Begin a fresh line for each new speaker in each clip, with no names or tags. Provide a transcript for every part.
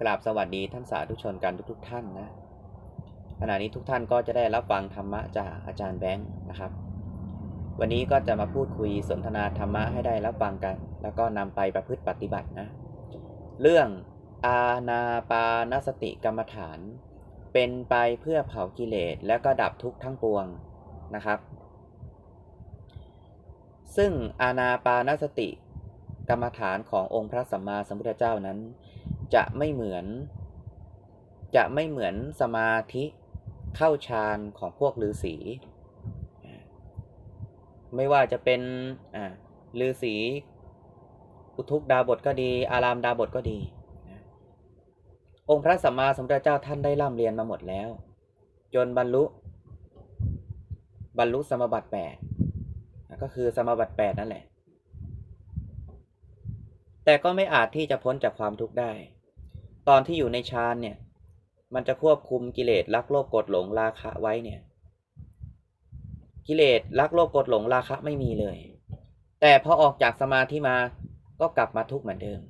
กราบสวัสดีท่านสาธุชนกันทุกๆ ท่านนะขณะนี้ทุกท่านก็จะได้รับฟังธรรมะจากอาจารย์แบงค์นะครับ วันนี้ก็จะมาพูดคุยสนทนาธรรมะให้ได้รับฟังกัน แล้วก็นำไปประพฤติปฏิบัตินะ เรื่องอาณาปานสติกรรมฐาน เป็นไปเพื่อเผากิเลสแล้วก็ดับทุกข์ทั้งปวงนะครับ ซึ่งอาณาปานสติกรรมฐานขององค์พระสัมมาสัมพุทธเจ้านั้น จะไม่เหมือน จะไม่เหมือนสมาธิเข้าฌานของพวกฤาษีไม่ว่าจะเป็นฤาษีอุทุกดาบทก็ดี อารามดาบทก็ดี องค์พระสัมมาสัมพุทธเจ้าท่านได้ร่ำเรียนมาหมดแล้ว จนบรรลุ บรรลุสมบัติแปดก็คือสมบัติแปดนั่นแหละ แต่ก็ไม่อาจที่จะพ้นจากความทุกข์ได้ ตอนที่อยู่ในฌานเนี่ย มันจะควบคุมกิเลสรักโลภโกรธหลงราคะไว้เนี่ย กิเลสรักโลภโกรธหลงราคะไม่มีเลย แต่พอออกจากสมาธิมาก็กลับมาทุกข์เหมือนเดิม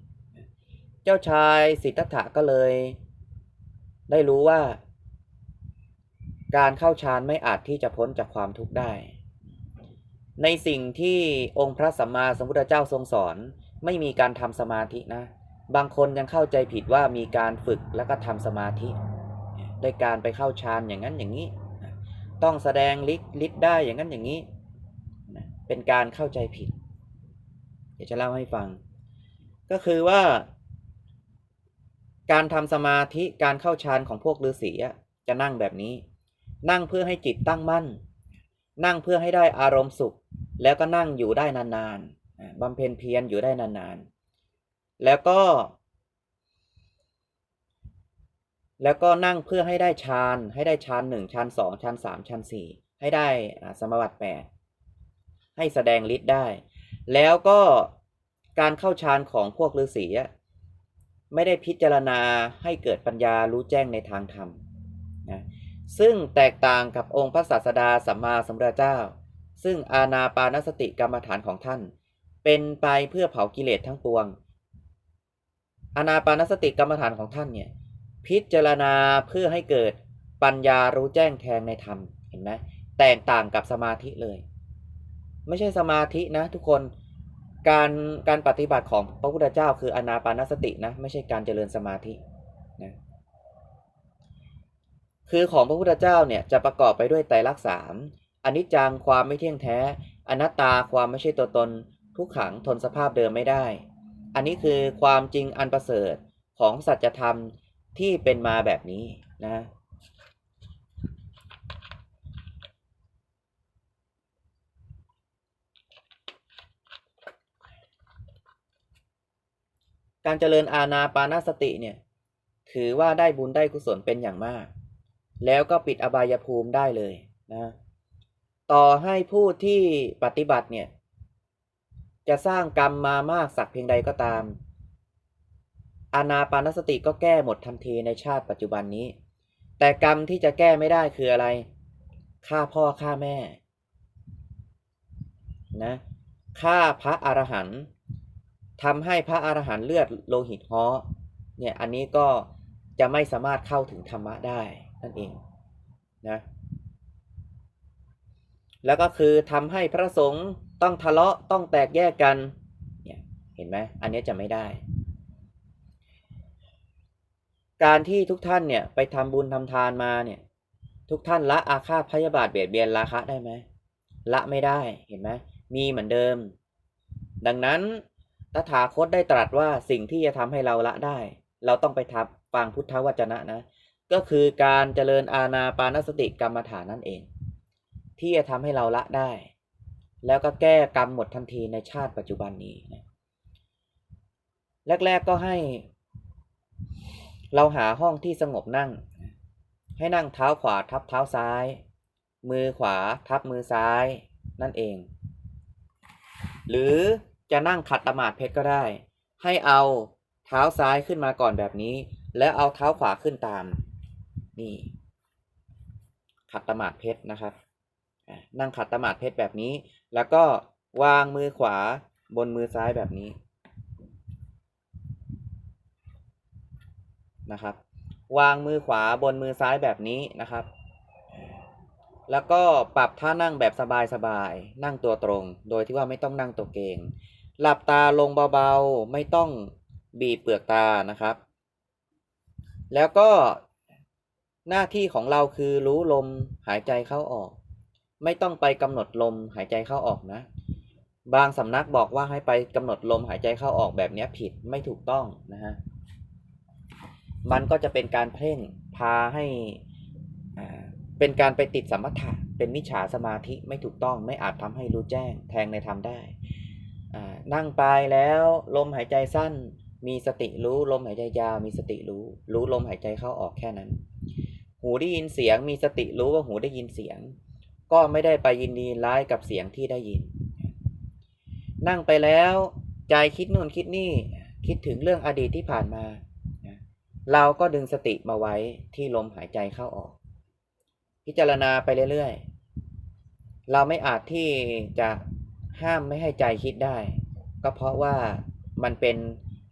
เจ้าชายสิทธัตถะก็เลย ได้รู้ว่า การเข้าฌานไม่อาจที่จะพ้นจากความทุกข์ได้ ในสิ่งที่องค์พระสัมมาสัมพุทธเจ้าทรงสอนไม่มีการทำสมาธินะ บางคนยังเข้าใจผิดว่ามีการฝึกแล้วก็ทำสมาธิโดยการไปเข้าฌานอย่างนั้นอย่างนี้ ต้องแสดงฤทธิ์ได้อย่างนั้นอย่างนี้ เป็นการเข้าใจผิด เดี๋ยวจะเล่าให้ฟัง ก็คือว่า การทำสมาธิการเข้าฌานของพวกฤาษีจะนั่งแบบนี้ นั่งเพื่อให้จิตตั้งมั่น นั่งเพื่อให้ได้อารมณ์สุข แล้วก็นั่งอยู่ได้นานๆบำเพ็ญเพียรอยู่ได้นานๆ แล้วก็ แล้วก็นั่งเพื่อให้ได้ฌานให้ได้ฌานหนึ่งฌานสองฌานสามฌานสี่ให้ได้สมบัติแปดให้แสดงฤทธิ์ได้ แล้วก็การเข้าฌานของพวกฤาษีไม่ได้พิจารณาให้เกิดปัญญารู้แจ้งในทางธรรมนะซึ่งแตกต่างกับองค์พระศาสดาสัมมาสัมพุทธเจ้า ซึ่งอาณาปานสติกรรมฐานของท่าน เป็นไปเพื่อเผากิเลสทั้งปวง อาณาปานสติกรรมฐานของท่านเนี่ยพิจารณาเพื่อให้เกิดปัญญารู้แจ้งแทงในธรรมเห็นไหมแตกต่างกับสมาธิเลย ไม่ใช่สมาธินะทุกคนการการปฏิบัติของพระพุทธเจ้าคืออนาปานสตินะไม่ใช่การเจริญสมาธินะคือของพระพุทธเจ้าเนี่ยจะประกอบไปด้วยไตรลักษณ์สามอนิจจังความไม่เที่ยงแท้ อนัตตาความไม่ใช่ตัวตน ทุกขังทนสภาพเดิมไม่ได้ อันนี้คือความจริงอันประเสริฐของสัจธรรมที่เป็นมาแบบนี้นะการเจริญอาณาปานาสติเนี่ย ถือว่าได้บุญได้กุศลเป็นอย่างมาก แล้วก็ปิดอบายภูมิได้เลยนะ ต่อให้ผู้ที่ปฏิบัติเนี่ย จะสร้างกรรมมามากสักเพียงใดก็ตาม อานาปานสติก็แก้หมดทันทีในชาติปัจจุบันนี้ แต่กรรมที่จะแก้ไม่ได้คืออะไรฆ่าพ่อฆ่าแม่นะฆ่าพระอรหันต์ทำให้พระอรหันต์เลือดโลหิตฮ้อเนี่ยอันนี้ก็จะไม่สามารถเข้าถึงธรรมะได้นั่นเองนะ แล้วก็คือทำให้พระสงฆ์ต้องทะเลาะต้องแตกแยกกันเนี่ยเห็นไหมอันนี้จะไม่ได้ การที่ทุกท่านเนี่ยไปทำบุญทำทานมาเนี่ยทุกท่านละอาฆาตพยาบาทเบียดเบียนราคะได้ไหมละไม่ได้เห็นไหมมีเหมือนเดิม ดังนั้นตถาคตได้ตรัสว่าสิ่งที่จะทำให้เราละได้ เราต้องไปทับฟังพุทธวจนะนะ ก็คือการเจริญอาณาปานสติกรรมฐานนั่นเอง ที่จะทำให้เราละได้ แล้วก็แก้กรรมหมดทันทีในชาติปัจจุบันนี้นะแรก ๆก็ให้ เราหาห้องที่สงบนั่ง ให้นั่งเท้าขวาทับเท้าซ้าย มือขวาทับมือซ้าย นั่นเอง หรือจะนั่งขัดตมาดเพชรก็ได้ ให้เอาเท้าซ้ายขึ้นมาก่อนแบบนี้ แล้วเอาเท้าขวาขึ้นตาม นี่ขัดตมาดเพชรนะครับ นั่งขัดตมาดเพชรแบบนี้ แล้วก็วางมือขวาบนมือซ้ายแบบนี้นะครับ วางมือขวาบนมือซ้ายแบบนี้นะครับ แล้วก็ปรับท่านั่งแบบสบายๆนั่งตัวตรง โดยที่ว่าไม่ต้องนั่งตัวเกงหลับตาลงเบาๆ ไม่ต้องบีบเปลือกตานะครับ แล้วก็หน้าที่ของเราคือรู้ลมหายใจเข้าออก ไม่ต้องไปกำหนดลมหายใจเข้าออกนะ บางสำนักบอกว่าให้ไปกำหนดลมหายใจเข้าออกแบบนี้ผิดไม่ถูกต้องนะฮะมันก็จะเป็นการเพ่งพาให้เป็นการไปติดสมถะเป็นมิจฉาสมาธิไม่ถูกต้องไม่อาจทำให้รู้แจ้งแทงในธรรมได้นั่งไปแล้วลมหายใจสั้น มีสติรู้ลมหายใจยาวมีสติรู้ รู้ลมหายใจเข้าออกแค่นั้น หูได้ยินเสียงมีสติรู้ว่าหูได้ยินเสียง ก็ไม่ได้ไปยินดีร้ายกับเสียงที่ได้ยิน นั่งไปแล้วใจคิดนู่นคิดนี่คิดถึงเรื่องอดีตที่ผ่านมา เราก็ดึงสติมาไว้ที่ลมหายใจเข้าออก พิจารณาไปเรื่อยๆ เราไม่อาจที่จะห้ามไม่ให้ใจคิดได้ ก็เพราะว่ามันเป็น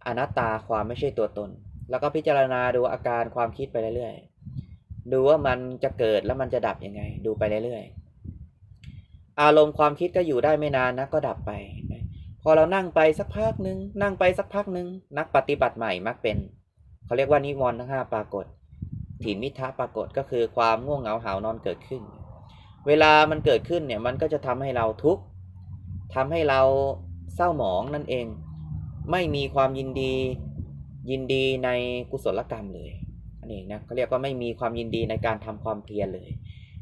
อนัตตาความไม่ใช่ตัวตน แล้วก็พิจารณาดูอาการความคิดไปเรื่อยๆ ดูว่ามันจะเกิดแล้วมันจะดับยังไง ดูไปเรื่อยๆ อารมณ์ความคิดก็อยู่ได้ไม่นานนะก็ดับไปพอเรานั่งไปสักพักหนึ่งนั่งไปสักพักหนึ่งนักปฏิบัติใหม่มักเป็นเขาเรียกว่านิวรณ์ทั้งห้าปรากฏถีมิทะปรากฏก็คือความง่วงเหงาหานอนเกิดขึ้น เวลามันเกิดขึ้นเนี่ยมันก็จะทำให้เราทุกข์ทำให้เราเศร้าหมองนั่นเอง ไม่มีความยินดียินดีในกุศลกรรมเลยอันนี้นะเขาเรียกว่าไม่มีความยินดีในการทำความเพียรเลย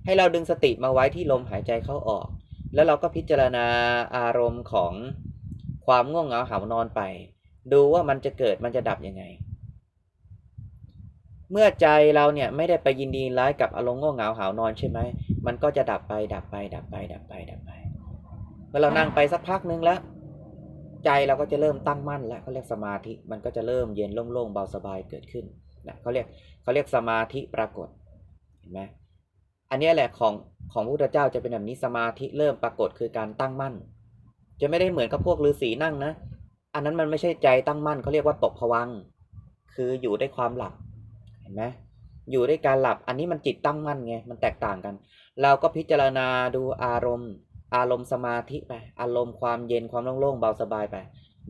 ให้เราดึงสติมาไว้ที่ลมหายใจเข้าออก แล้วเราก็พิจารณาอารมณ์ของความง่วงเหงาหานอนไป ดูว่ามันจะเกิดมันจะดับยังไง เมื่อใจเราเนี่ยไม่ได้ไปยินดีร้ายกับอารมณ์ง่วงเหงาหานอนใช่ไหมมันก็จะดับไปดับไป ดับไป ดับไปดับไปเมื่อเรานั่งไปสักพักนึงแล้ว ใจเราก็จะเริ่มตั้งมั่นแล้วเขาเรียกสมาธิมันก็จะเริ่มเย็นโล่งๆเบาสบายเกิดขึ้นนะเขาเรียกเขาเรียกสมาธิปรากฏเห็นไหม อันนี้แหละของของพระพุทธเจ้าจะเป็นแบบนี้สมาธิเริ่มปรากฏคือการตั้งมั่น จะไม่ได้เหมือนกับพวกฤาษีนั่งนะ อันนั้นมันไม่ใช่ใจตั้งมั่นเขาเรียกว่าตกผวังค์คืออยู่ด้วยความหลับเห็นไหมอยู่ด้วยการหลับอันนี้มันจิตตั้งมั่นไงมันแตกต่างกัน เราก็พิจารณาดูอารมณ์ อารมณ์สมาธิไปอารมณ์ความเย็นความโล่งๆเบาสบายไป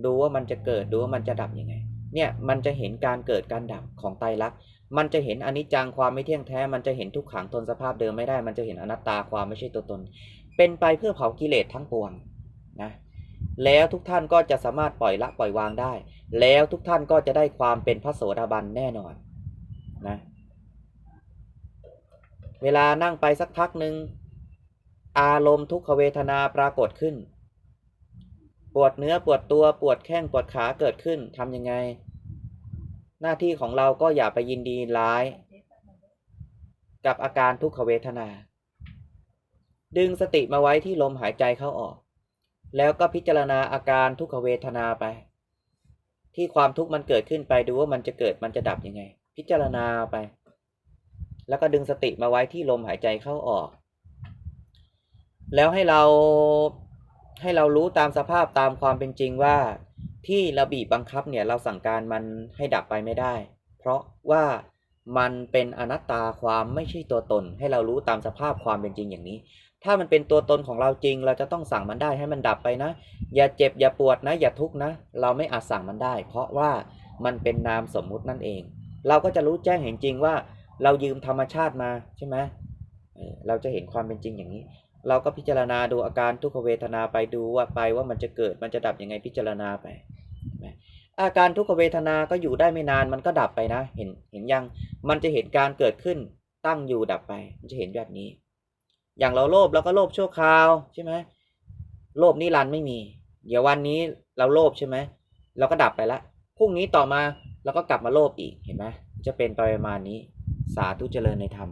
ดูว่ามันจะเกิดดูว่ามันจะดับยังไงเนี่ยมันจะเห็นการเกิดการดับของไตรลักษณ์ มันจะเห็นอนิจจังความไม่เที่ยงแท้ มันจะเห็นทุกขังทนสภาพเดิมไม่ได้ มันจะเห็นอนัตตาความไม่ใช่ตัวตน เป็นไปเพื่อเผากิเลสทั้งปวงนะ แล้วทุกท่านก็จะสามารถปล่อยละปล่อยวางได้ แล้วทุกท่านก็จะได้ความเป็นพระโสดาบันแน่นอนนะ เวลานั่งไปสักพักหนึ่งอารมณ์ทุกขเวทนาปรากฏขึ้น ปวดเนื้อปวดตัวปวดแข้งปวดขาเกิดขึ้นทำยังไง หน้าที่ของเราก็อย่าไปยินดีร้าย กับอาการทุกขเวทนา ดึงสติมาไว้ที่ลมหายใจเข้าออก แล้วก็พิจารณาอาการทุกขเวทนาไป ที่ความทุกข์มันเกิดขึ้นไปดูว่ามันจะเกิดมันจะดับยังไง พิจารณาไป แล้วก็ดึงสติมาไว้ที่ลมหายใจเข้าออก แล้วให้เราให้เรารู้ตามสภาพตามความเป็นจริงว่า ที่เราบีบบังคับเนี่ยเราสั่งการมันให้ดับไปไม่ได้ เพราะว่ามันเป็นอนัตตาความไม่ใช่ตัวตน ให้เรารู้ตามสภาพความเป็นจริงอย่างนี้ ถ้ามันเป็นตัวตนของเราจริง เราจะต้องสั่งมันได้ให้มันดับไปนะ อย่าเจ็บอย่าปวดนะ อย่าทุกข์นะ เราไม่อาจสั่งมันได้ เพราะว่ามันเป็นนามสมมุตินั่นเอง เราก็จะรู้แจ้งเห็นจริงว่า เรายืมธรรมชาติมาใช่ไหมเราจะเห็นความเป็นจริงอย่างนี้ เราก็พิจารณาดูอาการทุกขเวทนาไปดูว่าไปว่ามันจะเกิดมันจะดับยังไงพิจารณาไป อาการทุกขเวทนาก็อยู่ได้ไม่นานมันก็ดับไปนะ เห็นเห็นยังมันจะเห็นการเกิดขึ้นตั้งอยู่ดับไป มันจะเห็นแบบนี้ อย่างเราโลภเราก็โลภชั่วคราวใช่ไหมโลภนิรันดร์ไม่มี เดี๋ยววันนี้เราโลภใช่ไหมเราก็ดับไปละพรุ่งนี้ต่อมาเราก็กลับมาโลภอีกเห็นไหมจะเป็นปประมาณนี้สาธุเจริญในธรรม